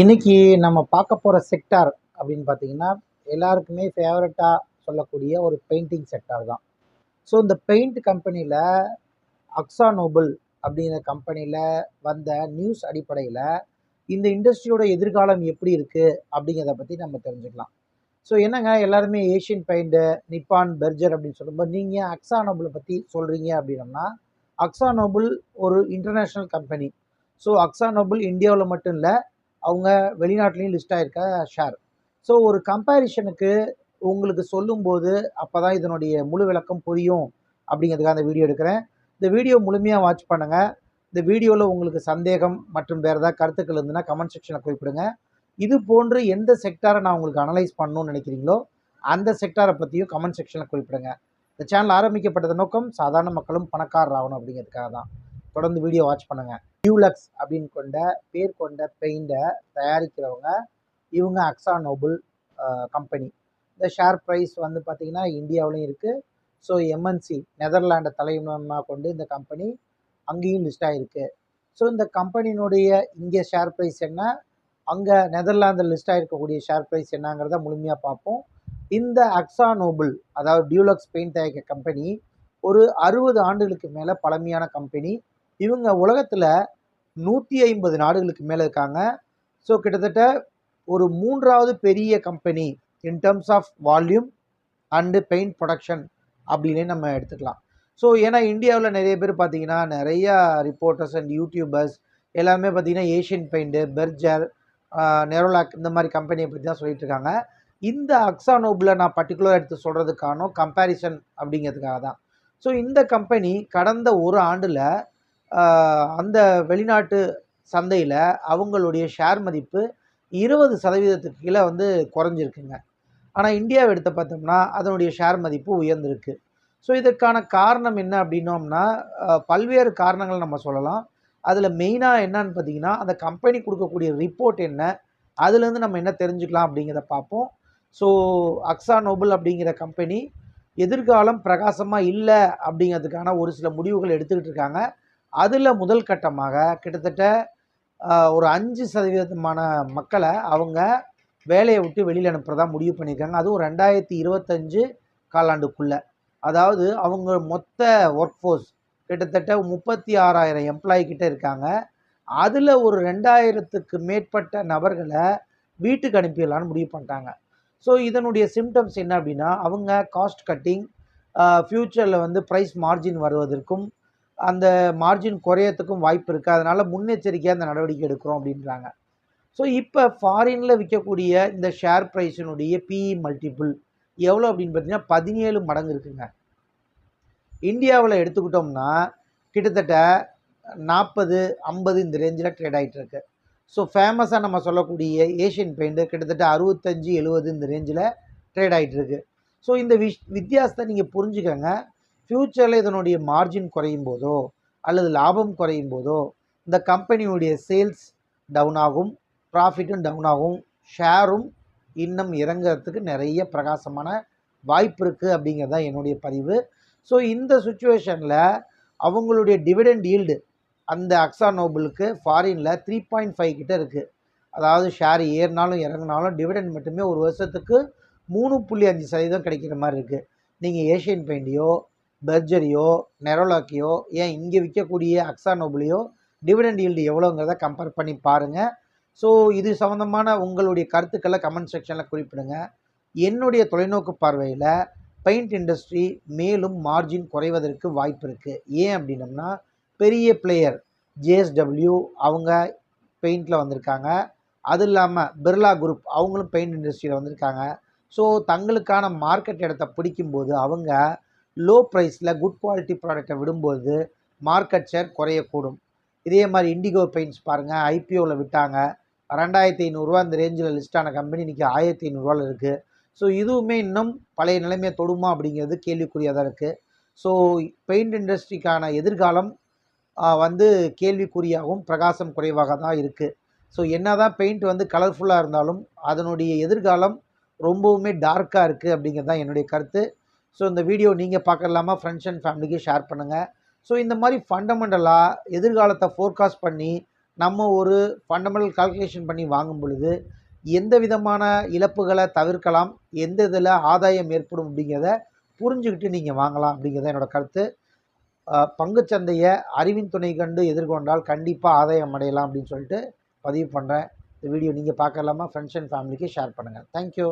இன்னைக்கு நம்ம பார்க்க போகிற செக்டார் அப்படின்னு பார்த்தீங்கன்னா எல்லாருக்குமே ஃபேவரட்டாக சொல்லக்கூடிய ஒரு பெயிண்டிங் செக்டார் தான். ஸோ இந்த பெயிண்ட் கம்பெனியில் அக்ஸா நோபல் அப்படிங்கிற கம்பெனியில் வந்த நியூஸ் அடிப்படையில் இந்த இண்டஸ்ட்ரியோட எதிர்காலம் எப்படி இருக்குது அப்படிங்கிறத பற்றி நம்ம தெரிஞ்சுக்கலாம். ஸோ என்னங்க? எல்லாருமே ஏஷியன் பெயிண்ட்டு நிப்பான் பெர்ஜர் அப்படின்னு சொல்லும்போது நீங்கள் அக்ஸா நோபலை பற்றி சொல்கிறீங்க அப்படின்னம்னா அக்ஸா நோபல் ஒரு international company so Akzo Nobel இந்தியாவில் மட்டும் இல்லை அவங்க வெளிநாட்டிலையும் லிஸ்ட் ஆகிருக்க ஷேர் ஸோ ஒரு கம்பேரிஷனுக்கு உங்களுக்கு சொல்லும்போது அப்போ தான் இதனுடைய முழு விளக்கம் புரியும் அப்படிங்கிறதுக்காக அந்த வீடியோ எடுக்கிறேன். இந்த வீடியோ முழுமையாக வாட்ச் பண்ணுங்கள் இந்த வீடியோவில் உங்களுக்கு சந்தேகம் மற்றும் வேறு ஏதாவது கருத்துக்கள் இருந்ததுன்னா கமெண்ட் செக்ஷனில் குறிப்பிடுங்க. இது போன்று எந்த செக்டாரை நான் உங்களுக்கு அனலைஸ் பண்ணணும்னு நினைக்கிறீங்களோ அந்த செக்டாரை பற்றியும் கமெண்ட் செக்ஷனில் குறிப்பிடுங்க. இந்த சேனல் ஆரம்பிக்கப்பட்டது நோக்கம் சாதாரண மக்களும் பணக்காரர் ஆகணும் அப்படிங்கிறதுக்காக தான் தொடர்ந்து வீடியோ வாட்ச் பண்ணுங்கள் டியூலக்ஸ் அப்படின்னு கொண்ட பேர் கொண்ட பெயிண்டை தயாரிக்கிறவங்க இவங்க அக்ஸா நோபல் கம்பெனி இந்த ஷேர் ப்ரைஸ் வந்து பார்த்திங்கன்னா இந்தியாவிலையும் இருக்குது ஸோ எம்என்சி நெதர்லாண்டை தலைமையாக கொண்டு இந்த கம்பெனி அங்கேயும் லிஸ்ட் ஆகிருக்கு ஸோ இந்த கம்பெனியினுடைய இங்கே ஷேர் ப்ரைஸ் என்ன? அங்கே நெதர்லாந்தில் லிஸ்ட் ஆகிருக்கக்கூடிய ஷேர் ப்ரைஸ் என்னங்கிறத முழுமையாக பார்ப்போம். இந்த அக்ஸா நோபல் அதாவது டியூலக்ஸ் பெயிண்ட் தயாரிக்க கம்பெனி ஒரு அறுபது ஆண்டுகளுக்கு மேலே பழமையான கம்பெனி இவங்க உலகத்தில் நூற்றி ஐம்பது நாடுகளுக்கு மேலே இருக்காங்க. ஸோ கிட்டத்தட்ட ஒரு மூன்றாவது பெரிய company in terms of volume and paint production அப்படின்னே நம்ம எடுத்துக்கலாம். ஸோ ஏன்னா இந்தியாவில் நிறைய பேர் பார்த்தீங்கன்னா நிறையா ரிப்போர்ட்டர்ஸ் அண்ட் யூடியூபர்ஸ் எல்லாமே பார்த்தீங்கன்னா ஏஷியன் பெயிண்ட்டு பெர்ஜர் நெரோலாக் இந்த மாதிரி கம்பெனியை பற்றி தான் சொல்லிட்டு இருக்காங்க. இந்த அக்ஸா நோபில் நான் பர்டிகுலர் எடுத்து சொல்கிறதுக்கான கம்பேரிசன் அப்படிங்கிறதுக்காக தான். ஸோ இந்த கம்பெனி கடந்த ஒரு ஆண்டில் அந்த வெளிநாட்டு சந்தையில் அவங்களுடைய ஷேர் மதிப்பு இருபது சதவீதத்துக்கு கீழே வந்து குறைஞ்சிருக்குங்க. ஆனால் இந்தியாவை எடுத்து பார்த்தோம்னா அதனுடைய ஷேர் மதிப்பு உயர்ந்திருக்கு. ஸோ இதற்கான காரணம் என்ன அப்படின்னோம்னா பல்வேறு காரணங்கள் நம்ம சொல்லலாம். அதில் மெயினாக என்னன்னு பார்த்தீங்கன்னா அந்த கம்பெனி கொடுக்கக்கூடிய ரிப்போர்ட் என்ன அதுலேருந்து நம்ம என்ன தெரிஞ்சுக்கலாம் அப்படிங்கிறத பார்ப்போம். ஸோ அக்ஸா நோபல் அப்படிங்கிற கம்பெனி எதிர்காலம் பிரகாசமாக இல்லை அப்படிங்கிறதுக்கான ஒரு சில முடிவுகள் எடுத்துக்கிட்டு இருக்காங்க. அதில் முதல் கட்டமாக கிட்டத்தட்ட ஒரு அஞ்சு சதவீதமான மக்களை அவங்க வேலையை விட்டு வெளியில் அனுப்புகிறதா முடிவு பண்ணியிருக்காங்க. அதுவும் ரெண்டாயிரத்தி இருபத்தஞ்சு காலாண்டுக்குள்ளே. அதாவது அவங்க மொத்த ஒர்க் ஃபோர்ஸ் கிட்டத்தட்ட முப்பத்தி ஆறாயிரம் எம்ப்ளாயி கிட்ட இருக்காங்க. அதில் ஒரு ரெண்டாயிரத்துக்கு மேற்பட்ட நபர்களை வீட்டுக்கு அனுப்பிடலான்னு முடிவு பண்ணிட்டாங்க. ஸோ இதனுடைய சிம்டம்ஸ் என்ன அப்படின்னா அவங்க காஸ்ட் கட்டிங் ஃப்யூச்சரில் வந்து ப்ரைஸ் மார்ஜின் வருவதற்கும் அந்த மார்ஜின் குறையத்துக்கும் வாய்ப்பு இருக்குது அதனால் முன்னெச்சரிக்கையாக அந்த நடவடிக்கை எடுக்கிறோம் அப்படின்றாங்க. ஸோ இப்போ ஃபாரினில் விற்கக்கூடிய இந்த ஷேர் ப்ரைஸினுடைய பிஇ மல்டிபிள் எவ்வளோ அப்படின்னு பார்த்தீங்கன்னா பதினேழு மடங்கு இருக்குங்க. இந்தியாவில் எடுத்துக்கிட்டோம்னா கிட்டத்தட்ட நாற்பது ஐம்பது இந்த ரேஞ்சில் ட்ரேட் ஆகிட்டுருக்கு ஸோ ஃபேமஸாக நம்ம சொல்லக்கூடிய ஏஷியன் பெயிண்ட்டு கிட்டத்தட்ட அறுபத்தஞ்சு எழுபது இந்த ரேஞ்சில் ட்ரேட் ஆகிட்டுருக்கு ஸோ இந்த விஷ் வித்தியாசத்தை நீங்கள் புரிஞ்சுக்கோங்க. ஃப்யூச்சரில் இதனுடைய மார்ஜின் குறையும் போதோ அல்லது லாபம் குறையும் போதோ இந்த கம்பெனியுடைய சேல்ஸ் டவுன் ஆகும் ப்ராஃபிட்டும் டவுன் ஆகும் ஷேரும் இன்னும் இறங்கிறதுக்கு நிறைய பிரகாசமான வாய்ப்பு இருக்குது அப்படிங்கிறது தான் என்னுடைய பதிவு. ஸோ இந்த சுச்சுவேஷனில் அவங்களுடைய டிவிடெண்ட் ஈல்டு அந்த அக்ஸா நோபலுக்கு ஃபாரினில் த்ரீ பாயிண்ட் ஃபைவ் கிட்ட இருக்குது அதாவது ஷேர் ஏறினாலும் இறங்கினாலும் டிவிடெண்ட் மட்டுமே ஒரு வருஷத்துக்கு மூணு புள்ளி அஞ்சு சதவீதம் கிடைக்கிற மாதிரி இருக்குது நீங்கள் ஏஷியன் பெயிண்டையோ பெர்ஜரியோ நெரோலாக்கியோ ஏன் இங்கே விற்கக்கூடிய அக்ஸானோபிளியோ டிவிடெண்ட் ஈல்டு எவ்வளோங்கிறத கம்பேர் பண்ணி பாருங்கள் ஸோ இது சம்மந்தமான உங்களுடைய கருத்துக்களை கமெண்ட் செக்ஷனில் குறிப்பிடுங்க. என்னுடைய தொலைநோக்கு பார்வையில் பெயிண்ட் இண்டஸ்ட்ரி மேலும் மார்ஜின் குறைவதற்கு வாய்ப்பு இருக்குது ஏன் அப்படின்னம்னா பெரிய பிளேயர் ஜேஎஸ்டபிள்யூ அவங்க பெயிண்டில் வந்திருக்காங்க. அது இல்லாமல் பிர்லா குரூப் அவங்களும் பெயிண்ட் இண்டஸ்ட்ரியில் வந்திருக்காங்க. ஸோ தங்களுக்கான மார்க்கெட் இடத்த பிடிக்கும்போது அவங்க லோ ப்ரைஸில் குட் குவாலிட்டி ப்ராடக்டை விடும்போது மார்க்கெட் ஷேர் குறையக்கூடும். இதே மாதிரி இண்டிகோ பெயிண்ட்ஸ் பாருங்கள் ஐபிஓவில் விட்டாங்க. ரெண்டாயிரத்தி ஐநூறுரூவா இந்த ரேஞ்சில் லிஸ்ட்டான கம்பெனி இன்றைக்கி ஆயிரத்தி ஐநூறுரூவாவில் இருக்குது ஸோ இதுவுமே இன்னும் பழைய நிலைமையை தொடுமா அப்படிங்கிறது கேள்விக்குறியாக தான் இருக்குது ஸோ பெயிண்ட் இண்டஸ்ட்ரிக்கான எதிர்காலம் வந்து கேள்விக்குறியாகவும் பிரகாசம் குறைவாக தான் இருக்குது ஸோ என்ன தான் பெயிண்ட் வந்து கலர்ஃபுல்லாக இருந்தாலும் அதனுடைய எதிர்காலம் ரொம்பவுமே டார்க்காக இருக்குது அப்படிங்கிறது தான் என்னுடைய கருத்து. ஸோ இந்த வீடியோ நீங்கள் பார்க்கலாமா? ஃப்ரெண்ட்ஸ் அண்ட் ஃபேமிலிக்கு ஷேர் பண்ணுங்கள் ஸோ இந்த மாதிரி ஃபண்டமெண்டலாக எதிர்காலத்தை ஃபோர்காஸ்ட் பண்ணி நம்ம ஒரு ஃபண்டமெண்டல் கால்குலேஷன் பண்ணி வாங்கும் பொழுது எந்த விதமான இழப்புகளை தவிர்க்கலாம் எந்த இதில் ஆதாயம் ஏற்படும் அப்படிங்கிறத புரிஞ்சுக்கிட்டு நீங்கள் வாங்கலாம் அப்படிங்கிறத என்னோடய கருத்து. பங்குச்சந்தையை அறிவின் துணை கண்டு எதிர்கொண்டால் கண்டிப்பாக ஆதாயம் அடையலாம் அப்படின்னு சொல்லிட்டு பதிவு பண்ணுறேன் இந்த வீடியோ நீங்கள் பார்க்கலாமா? ஃப்ரெண்ட்ஸ் அண்ட் ஃபேமிலிக்கு ஷேர் பண்ணுங்கள் தேங்க்யூ